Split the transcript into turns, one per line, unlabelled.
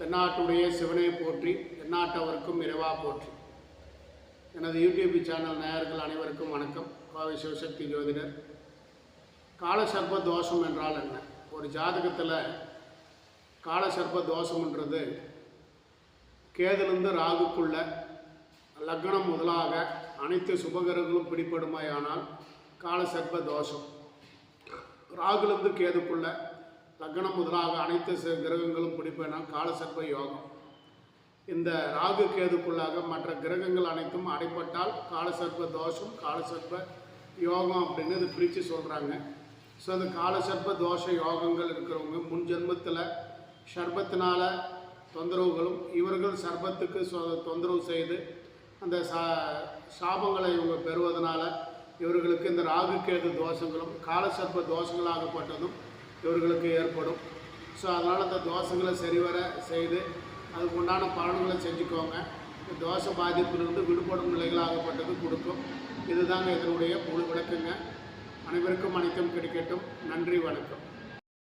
தென்னாட்டுடைய சிவனை போற்றி தென்னாட்டவருக்கும் இறைவா போற்றி. எனது யூடியூப் சேனல் நேயர்கள் அனைவருக்கும் வணக்கம். கோவை சிவசக்தி ஜோதிடர். காலசர்ப்ப தோஷம் என்றால் என்ன? ஒரு ஜாதகத்தில் காலசர்ப்ப தோஷம்ன்றது கேதுலேருந்து ராகுக்குள்ள லக்னம் முதலாக அனைத்து சுபகரங்களும் பிடிப்படுமாயானால் காலசர்ப்ப தோஷம். ராகுலேருந்து கேதுக்குள்ள லக்னம் முதலாக அனைத்து கிரகங்களும் பிடிப்பேனால் காலசர்ப யோகம். இந்த ராகு கேதுக்குள்ளாக மற்ற கிரகங்கள் அனைத்தும் அடைப்பட்டால் காலசர்ப தோஷம் காலசர்ப யோகம் அப்படின்னு இது பிரித்து சொல்கிறாங்க ஸோ அந்த காலசர்ப தோஷ யோகங்கள் இருக்கிறவங்க முன் ஜென்மத்தில் சர்பத்தினால் தொந்தரவுகளும் இவர்கள் சர்பத்துக்கு சொ- தொந்தரவு செய்து அந்த சா சாபங்களை இவங்க பெறுவதனால இவர்களுக்கு இந்த ராகு கேது தோஷங்களும் காலசர்ப தோஷங்களாகப்பட்டதும் இவர்களுக்கு ஏற்படும். ஸோ அதனால் அந்த தோசைகளை சரிவர செய்து அதுக்கு உண்டான பலன்களை செஞ்சுக்கோங்க. தோசை பாதிப்பிலிருந்து விடுபடும் நிலைகளாகப்பட்டது கொடுக்கும். இதுதாங்க இதனுடைய முழு விளக்குங்க. அனைவருக்கும் அனைத்தும் கிடைக்கட்டும். நன்றி வணக்கம்.